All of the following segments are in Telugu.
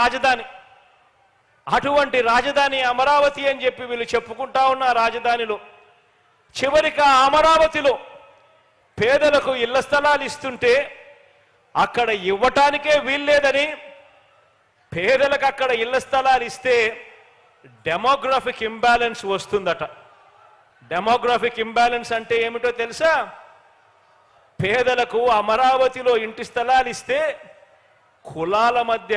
రాజధాని. అటువంటి రాజధాని అమరావతి అని చెప్పి వీళ్ళు చెప్పుకుంటా ఉన్న రాజధానిలో. చివరికి ఆ అమరావతిలో పేదలకు ఇళ్ళ స్థలాలు ఇస్తుంటే అక్కడ ఇవ్వటానికే వీల్లేదని పేదలకు అక్కడ ఇళ్ళ స్థలాలు ఇస్తే డెమోగ్రఫిక్ ఇంబ్యాలెన్స్ వస్తుందట. డెమోగ్రఫిక్ ఇంబ్యాలెన్స్ అంటే ఏమిటో తెలుసా? పేదలకు అమరావతిలో ఇంటి స్థలాలు ఇస్తే కులాల మధ్య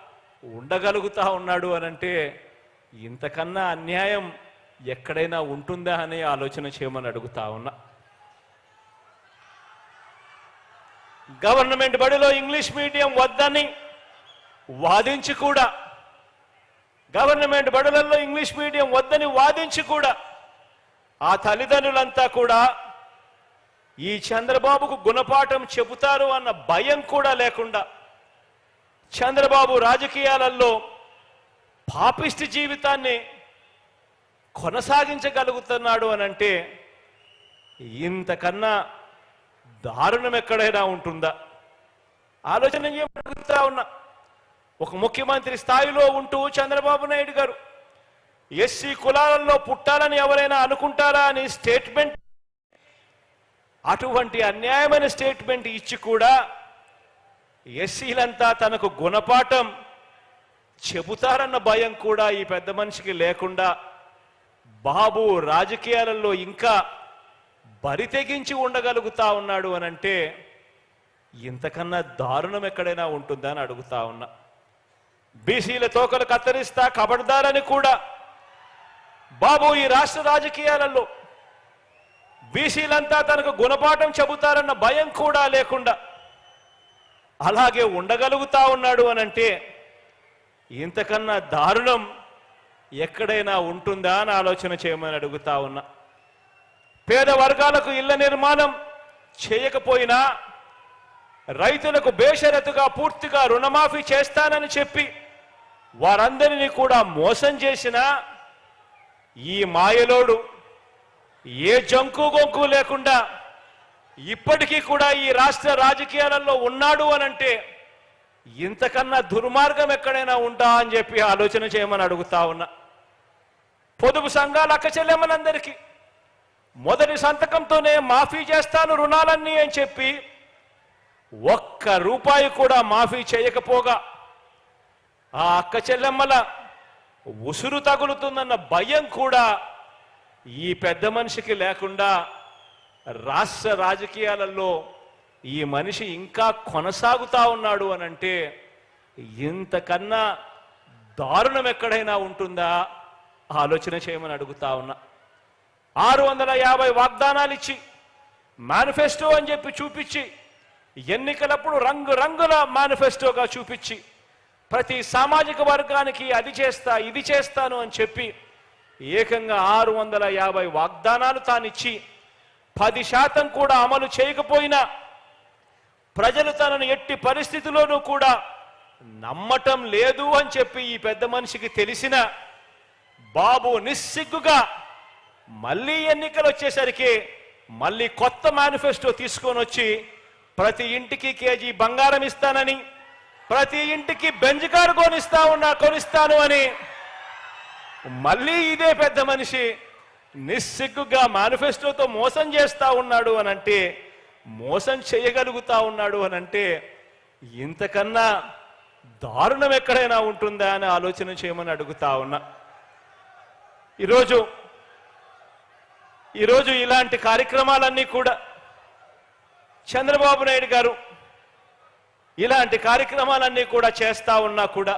ఉండగలుగుతా ఉన్నాడు అనంటే ఇంతకన్నా అన్యాయం ఎక్కడైనా ఉంటుందా అనే ఆలోచన చేయమని అడుగుతా ఉన్నా. గవర్నమెంట్ బడిలో ఇంగ్లీష్ మీడియం వద్దని వాదించి కూడా గవర్నమెంట్ బడులలో ఇంగ్లీష్ మీడియం వద్దని వాదించి కూడా ఆ తల్లిదండ్రులంతా కూడా ఈ చంద్రబాబుకు గుణపాఠం చెబుతారు అన్న భయం కూడా లేకుండా చంద్రబాబు రాజకీయాలలో పాపిష్టి జీవితాన్ని కొనసాగించగలుగుతున్నాడు అని అంటే ఇంతకన్నా దారుణం ఎక్కడైనా ఉంటుందా? ఆలోచన చేయగలుగుతా ఉన్నా. ఒక ముఖ్యమంత్రి స్థాయిలో ఉంటూ చంద్రబాబు నాయుడు గారు ఎస్సీ కులాలలో పుట్టాలని ఎవరైనా అనుకుంటారా అని స్టేట్మెంట్ అటువంటి అన్యాయమైన స్టేట్మెంట్ ఇచ్చి కూడా ఎస్సీలంతా తనకు గుణపాఠం చెబుతారన్న భయం కూడా ఈ పెద్ద మనిషికి లేకుండా బాబు రాజకీయాలలో ఇంకా బరి తెగించి ఉండగలుగుతా ఉన్నాడు అని అంటే ఇంతకన్నా దారుణం ఎక్కడైనా ఉంటుందా అని అడుగుతా ఉన్నా. బీసీల తోకలు కత్తిరిస్తా కబడ్దారని కూడా బాబు ఈ రాష్ట్ర రాజకీయాలలో బీసీలంతా తనకు గుణపాఠం చెబుతారన్న భయం కూడా లేకుండా అలాగే ఉండగలుగుతా ఉన్నాడు అని అంటే ఇంతకన్నా దారుణం ఎక్కడైనా ఉంటుందా? అని ఆలోచన చేయమని అడుగుతా ఉన్నా. పేద వర్గాలకు ఇళ్ళ నిర్మాణం చేయకపోయినా రైతులకు బేషరతుగా పూర్తిగా రుణమాఫీ చేస్తానని చెప్పి వారందరినీ కూడా మోసం చేసిన ఈ మాయలోడు ఏ జంకు గొంకు లేకుండా ఇప్పటికీ కూడా ఈ రాష్ట్ర రాజకీయాలలో ఉన్నాడు అనంటే ఇంతకన్నా దుర్మార్గం ఎక్కడైనా ఉంటా అని చెప్పి ఆలోచన చేయమని అడుగుతా ఉన్నా. పొదుపు సంఘాల అక్క చెల్లెమ్మనందరికీ మొదటి సంతకంతోనే మాఫీ చేస్తాను రుణాలన్నీ అని చెప్పి ఒక్క రూపాయి కూడా మాఫీ చేయకపోగా ఆ అక్క చెల్లెమ్మల ఉసురు తగులుతుందన్న భయం కూడా ఈ పెద్ద మనిషికి లేకుండా రాష్ట్ర రాజకీయాలలో ఈ మనిషి ఇంకా కొనసాగుతా ఉన్నాడు అని అంటే ఇంతకన్నా దారుణం ఎక్కడైనా ఉంటుందా? ఆలోచన చేయమని అడుగుతా ఉన్నా. ఆరు వందల యాభై వాగ్దానాలు ఇచ్చి మేనిఫెస్టో అని చెప్పి చూపించి ఎన్నికలప్పుడు రంగు రంగుల మేనిఫెస్టోగా చూపించి ప్రతి సామాజిక వర్గానికి అది చేస్తా ఇది చేస్తాను అని చెప్పి ఏకంగా ఆరు వందల యాభై వాగ్దానాలు తానిచ్చి పది శాతం కూడా అమలు చేయకపోయినా ప్రజలు తనను ఎట్టి పరిస్థితిలోనూ కూడా నమ్మటం లేదు అని చెప్పి ఈ పెద్ద మనిషికి తెలిసిన బాబు నిస్సిగ్గుగా మళ్ళీ ఎన్నికలు వచ్చేసరికి మళ్ళీ కొత్త మేనిఫెస్టో తీసుకొని వచ్చి ప్రతి ఇంటికి కేజీ బంగారం ఇస్తానని ప్రతి ఇంటికి బెంజ్ కారు కొనిస్తా ఉన్నా కొనిస్తాను అని మళ్ళీ ఇదే పెద్ద మనిషి నిస్సిగ్గుగా మేనిఫెస్టోతో మోసం చేస్తూ ఉన్నాడు అని అంటే మోసం చేయగలుగుతా ఉన్నాడు అని అంటే ఇంతకన్నా దారుణం ఎక్కడైనా ఉంటుందా అని ఆలోచన చేయమని అడుగుతా ఉన్నా. ఈరోజు ఈరోజు ఇలాంటి కార్యక్రమాలన్నీ కూడా చంద్రబాబు నాయుడు గారు ఇలాంటి కార్యక్రమాలన్నీ కూడా చేస్తా ఉన్నా కూడా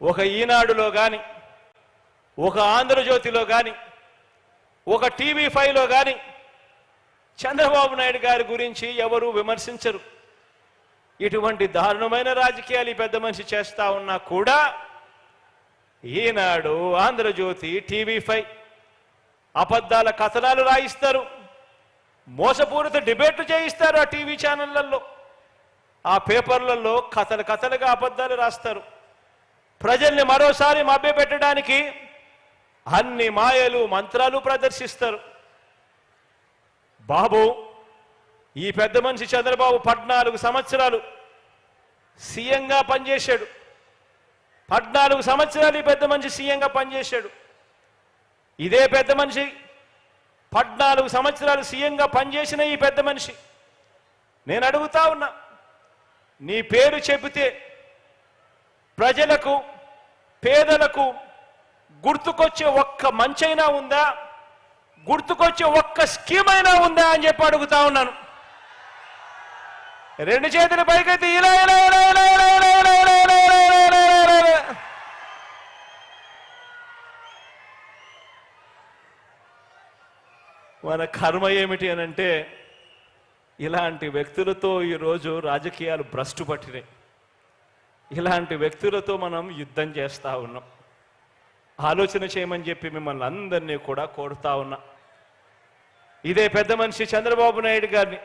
ఒక ఈనాడులో కానీ ఒక ఆంధ్రజ్యోతిలో కానీ ఒక టీవీ ఫైవ్లో కానీ చంద్రబాబు నాయుడు గారి గురించి ఎవరు విమర్శించరు. ఇటువంటి దారుణమైన రాజకీయాలు ఈ పెద్ద మనిషి చేస్తా ఉన్నా కూడా ఈనాడు ఆంధ్రజ్యోతి టీవీ ఫైవ్ అబద్ధాల కథనాలు రాయిస్తారు. మోసపూరిత డిబేట్లు చేయిస్తారు ఆ టీవీ ఛానళ్ళలో ఆ పేపర్లలో కథలు కథలుగా అబద్ధాలు రాస్తారు. ప్రజల్ని మరోసారి మభ్యపెట్టడానికి అన్ని మాయలు మంత్రాలు ప్రదర్శిస్తారు. బాబు ఈ పెద్ద మనిషి చంద్రబాబు పద్నాలుగు సంవత్సరాలు సీఎంగా పనిచేశాడు. పద్నాలుగు సంవత్సరాలు ఈ పెద్ద మనిషి సీఎంగా పనిచేశాడు. ఇదే పెద్ద మనిషి పద్నాలుగు సంవత్సరాలు సీఎంగా పనిచేసిన ఈ పెద్ద మనిషి. నేను అడుగుతా ఉన్నా నీ పేరు చెబితే ప్రజలకు పేదలకు గుర్తుకొచ్చే ఒక్క మంచైనా ఉందా గుర్తుకొచ్చే ఒక్క స్కీమ్ అయినా ఉందా అని చెప్పి అడుగుతా ఉన్నాను రెండు చేతుల పైకైతే ఇలా ఇలా ఇలా ఇలా ఇలా ఇలా ఇలా ఇలా ఇలా ఇలా ఇలా ఇలా ఇలా ఇలా. మన కర్మ ఏమిటి అని అంటే ఇలాంటి వ్యక్తులతో ఈరోజు రాజకీయాలు భ్రష్టు పట్టినాయి ఇలాంటి వ్యక్తులతో మనం యుద్ధం చేస్తూ ఉన్నాం ఆలోచన చేయమని చెప్పి మిమ్మల్ని అందరినీ కూడా కోరుతా ఉన్నా. ఇదే పెద్ద మనిషి చంద్రబాబు నాయుడు గారిని